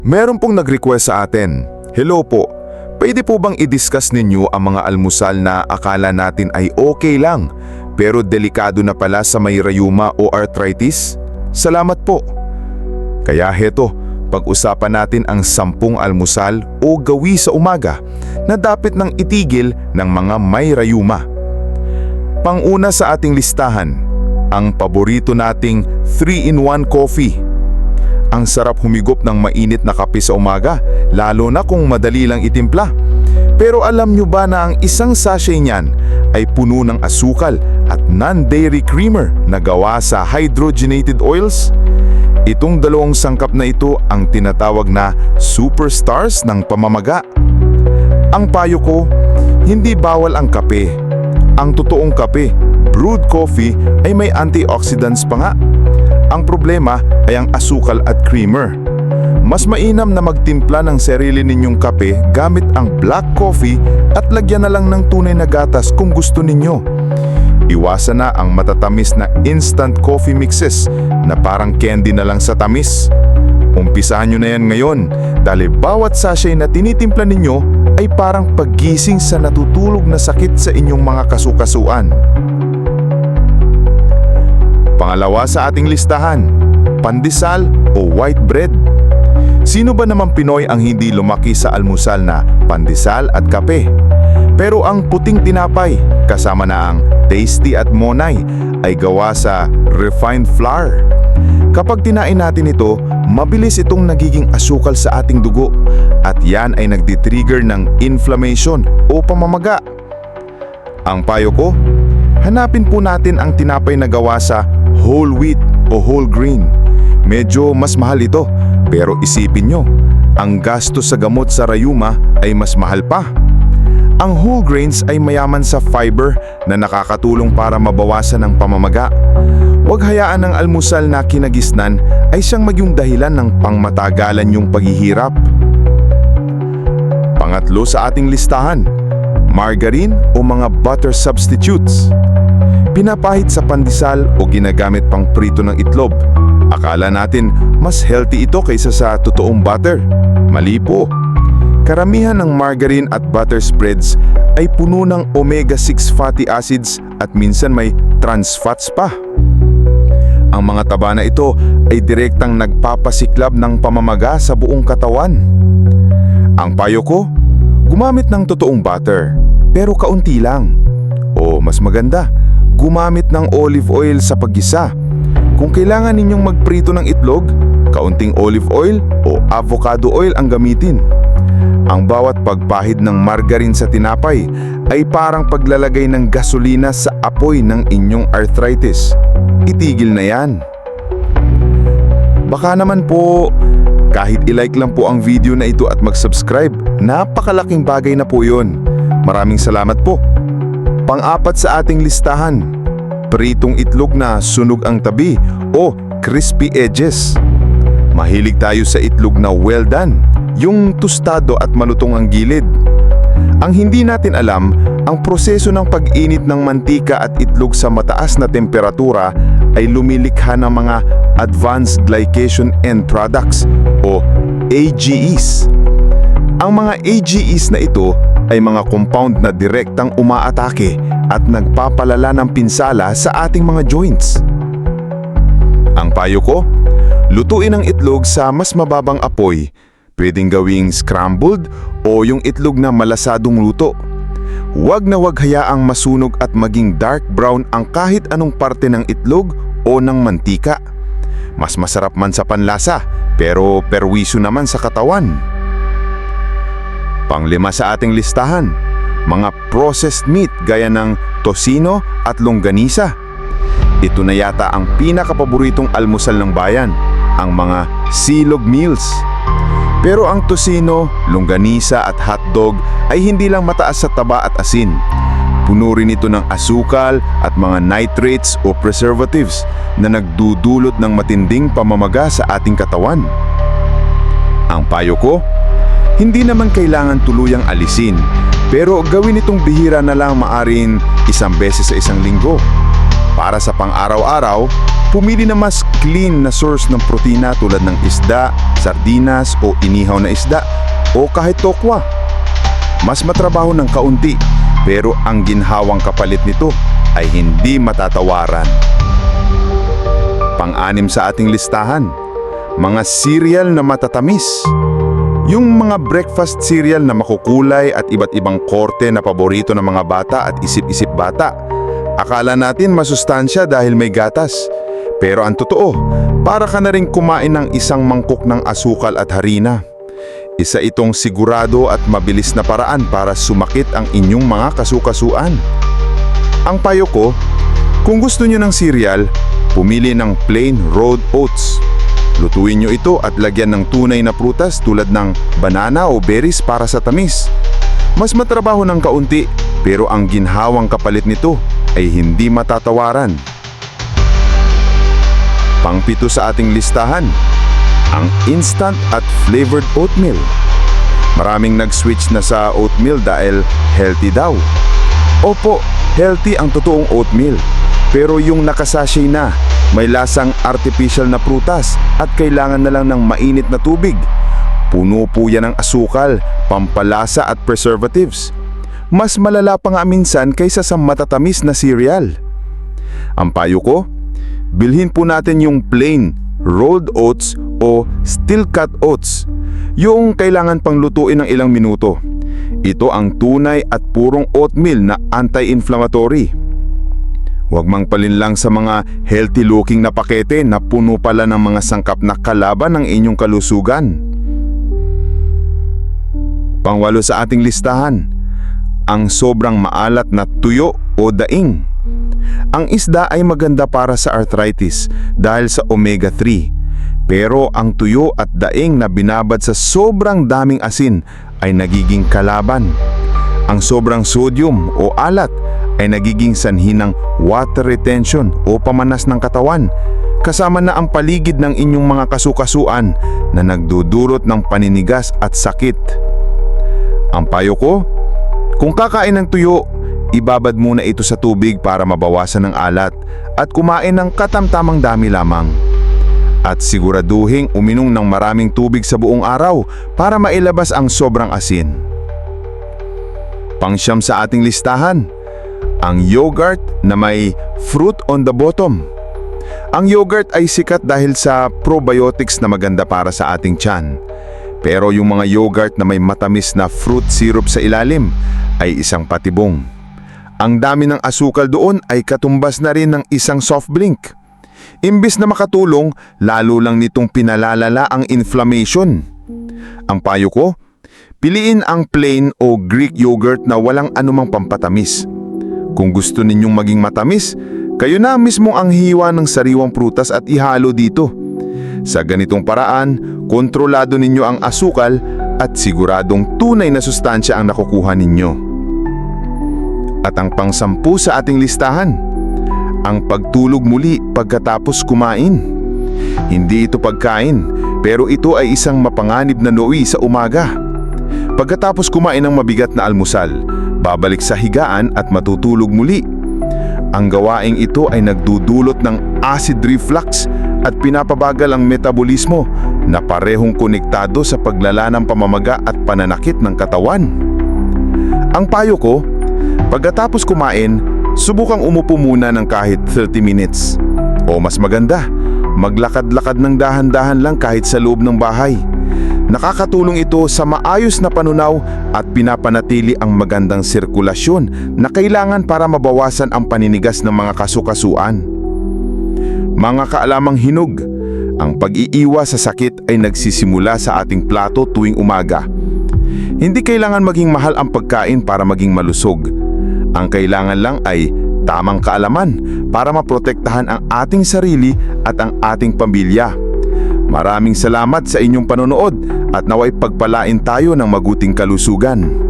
Meron pong nag-request sa atin. Hello po. Pwede po bang i-discuss ninyo ang mga almusal na akala natin ay okay lang, pero delikado na pala sa may rayuma o arthritis? Salamat po. Kaya heto, pag-usapan natin ang sampung almusal o gawi sa umaga na dapat nang itigil ng mga may rayuma. Panguna sa ating listahan, ang paborito nating 3-in-1 coffee. Ang sarap humigop ng mainit na kape sa umaga, lalo na kung madali lang itimpla. Pero alam nyo ba na ang isang sachet niyan ay puno ng asukal at non-dairy creamer na gawa sa hydrogenated oils? Itong dalawang sangkap na ito ang tinatawag na superstars ng pamamaga. Ang payo ko, hindi bawal ang kape. Ang totoong kape, brewed coffee, ay may antioxidants pa nga. Ang problema ay ang asukal at creamer. Mas mainam na magtimpla ng sarili ninyong kape gamit ang black coffee at lagyan na lang ng tunay na gatas kung gusto ninyo. Iwasan na ang matatamis na instant coffee mixes na parang candy na lang sa tamis. Umpisahan nyo na yan ngayon dahil bawat sachet na tinitimpla ninyo ay parang paggising sa natutulog na sakit sa inyong mga kasukasuan. Pangalawa sa ating listahan, pandesal o white bread. Sino ba naman Pinoy ang hindi lumaki sa almusal na pandesal at kape? Pero ang puting tinapay, kasama na ang tasty at monay, ay gawa sa refined flour. Kapag tinain natin ito, mabilis itong nagiging asukal sa ating dugo at yan ay nagdi-trigger ng inflammation o pamamaga. Ang payo ko, hanapin po natin ang tinapay na gawa sa whole wheat o whole grain. Medyo mas mahal ito, pero isipin nyo, ang gasto sa gamot sa rayuma ay mas mahal pa. Ang whole grains ay mayaman sa fiber na nakakatulong para mabawasan ang pamamaga. Huwag hayaan ng almusal na kinagisnan ay siyang maging dahilan ng pangmatagalan yung paghihirap. Pangatlo sa ating listahan, margarine o mga butter substitutes. Pinapahid sa pandesal o ginagamit pang prito ng itlog. Akala natin mas healthy ito kaysa sa totoong butter. Mali po. Karamihan ng margarine at butter spreads ay puno ng omega-6 fatty acids at minsan may trans fats pa. Ang mga taba na ito ay direktang nagpapasiklab ng pamamaga sa buong katawan. Ang payo ko, gumamit ng totoong butter, pero kaunti lang. O mas maganda, gumamit ng olive oil sa paggisa. Kung kailangan ninyong magprito ng itlog, kaunting olive oil o avocado oil ang gamitin. Ang bawat pagpahid ng margarine sa tinapay ay parang paglalagay ng gasolina sa apoy ng inyong arthritis. Itigil na yan. Baka naman po, kahit ilike lang po ang video na ito at mag-subscribe, napakalaking bagay na po yun. Maraming salamat po. Pang-apat sa ating listahan, pritong itlog na sunog ang tabi o crispy edges. Mahilig tayo sa itlog na well done, yung tostado at malutong ang gilid. Ang hindi natin alam, ang proseso ng pag-init ng mantika at itlog sa mataas na temperatura ay lumilikha ng mga Advanced Glycation End Products o AGEs. Ang mga AGEs na ito ay mga compound na direktang umaatake at nagpapalala ng pinsala sa ating mga joints. Ang payo ko, lutuin ang itlog sa mas mababang apoy. Pwedeng gawing scrambled o yung itlog na malasadong luto. Huwag na huwag hayaang masunog at maging dark brown ang kahit anong parte ng itlog o ng mantika. Mas masarap man sa panlasa, pero perwiso naman sa katawan. Panglima sa ating listahan, mga processed meat gaya ng tosino at longganisa. Ito na yata ang pinakapaboritong almusal ng bayan, ang mga silog meals. Pero ang tosino, longganisa at hotdog ay hindi lang mataas sa taba at asin. Puno rin ito ng asukal at mga nitrates o preservatives na nagdudulot ng matinding pamamaga sa ating katawan. Ang payo ko, hindi naman kailangan tuluyang alisin, pero gawin itong bihira na lang maaring isang beses sa isang linggo. Para sa pang-araw-araw, pumili na mas clean na source ng protina tulad ng isda, sardinas o inihaw na isda o kahit tokwa. Mas matrabaho ng kaunti pero ang ginhawang kapalit nito ay hindi matatawaran. Pang-anim sa ating listahan, mga cereal na matatamis. Yung mga breakfast cereal na makukulay at iba't ibang korte na paborito ng mga bata at isip-isip bata. Akala natin masustansya dahil may gatas. Pero ang totoo, para ka na rin kumain ng isang mangkok ng asukal at harina. Isa itong sigurado at mabilis na paraan para sumakit ang inyong mga kasukasuan. Ang payo ko, kung gusto nyo ng cereal, pumili ng plain rolled oats. Lutuin nyo ito at lagyan ng tunay na prutas tulad ng banana o berries para sa tamis. Mas matrabaho ng kaunti pero ang ginhawang kapalit nito ay hindi matatawaran. Pangpito sa ating listahan, ang instant at flavored oatmeal. Maraming nag-switch na sa oatmeal dahil healthy daw. Opo, healthy ang totoong oatmeal. Pero yung nakasashay na, may lasang artificial na prutas at kailangan na lang ng mainit na tubig. Puno po yan ng asukal, pampalasa at preservatives. Mas malala pa nga minsan kaysa sa matatamis na cereal. Ang payo ko, bilhin po natin yung plain rolled oats o steel cut oats. Yung kailangan pang lutuin ng ilang minuto. Ito ang tunay at purong oatmeal na anti-inflammatory. Huwag mang palinlang sa mga healthy looking na pakete na puno pala ng mga sangkap na kalaban ng inyong kalusugan. Pangwalo sa ating listahan, ang sobrang maalat na tuyo o daing. Ang isda ay maganda para sa arthritis dahil sa omega-3. Pero ang tuyo at daing na binabad sa sobrang daming asin ay nagiging kalaban. Ang sobrang sodium o alat ay nagiging sanhi ng water retention o pamanas ng katawan kasama na ang paligid ng inyong mga kasukasuan na nagdudulot ng paninigas at sakit. Ang payo ko, kung kakain ng tuyo, ibabad muna ito sa tubig para mabawasan ng alat at kumain ng katamtamang dami lamang. At siguraduhing uminom ng maraming tubig sa buong araw para mailabas ang sobrang asin. Pangsyam sa ating listahan, ang yogurt na may fruit on the bottom. Ang yogurt ay sikat dahil sa probiotics na maganda para sa ating tiyan. Pero yung mga yogurt na may matamis na fruit syrup sa ilalim ay isang patibong. Ang dami ng asukal doon ay katumbas na rin ng isang soft drink. Imbis na makatulong, lalo lang nitong pinalalala ang inflammation. Ang payo ko, piliin ang plain o Greek yogurt na walang anumang pampatamis. Kung gusto ninyong maging matamis, kayo na mismo ang hiwa ng sariwang prutas at ihalo dito. Sa ganitong paraan, kontrolado ninyo ang asukal at siguradong tunay na sustansya ang nakukuha ninyo. At ang pangsampu sa ating listahan, ang pagtulog muli pagkatapos kumain. Hindi ito pagkain, pero ito ay isang mapanganib na nowi sa umaga. Pagkatapos kumain ng mabigat na almusal, babalik sa higaan at matutulog muli. Ang gawaing ito ay nagdudulot ng acid reflux at pinapabagal ang metabolismo na parehong konektado sa paglala ng pamamaga at pananakit ng katawan. Ang payo ko, pagkatapos kumain, subukang umupo muna ng kahit 30 minutes. O mas maganda, maglakad-lakad ng dahan-dahan lang kahit sa loob ng bahay. Nakakatulong ito sa maayos na panunaw at pinapanatili ang magandang sirkulasyon na kailangan para mabawasan ang paninigas ng mga kasukasuan. Mga kaalamang hinog, ang pag-iiwas sa sakit ay nagsisimula sa ating plato tuwing umaga. Hindi kailangan maging mahal ang pagkain para maging malusog. Ang kailangan lang ay tamang kaalaman para maprotektahan ang ating sarili at ang ating pamilya. Maraming salamat sa inyong panonood at naway pagpalain tayo ng maguting kalusugan.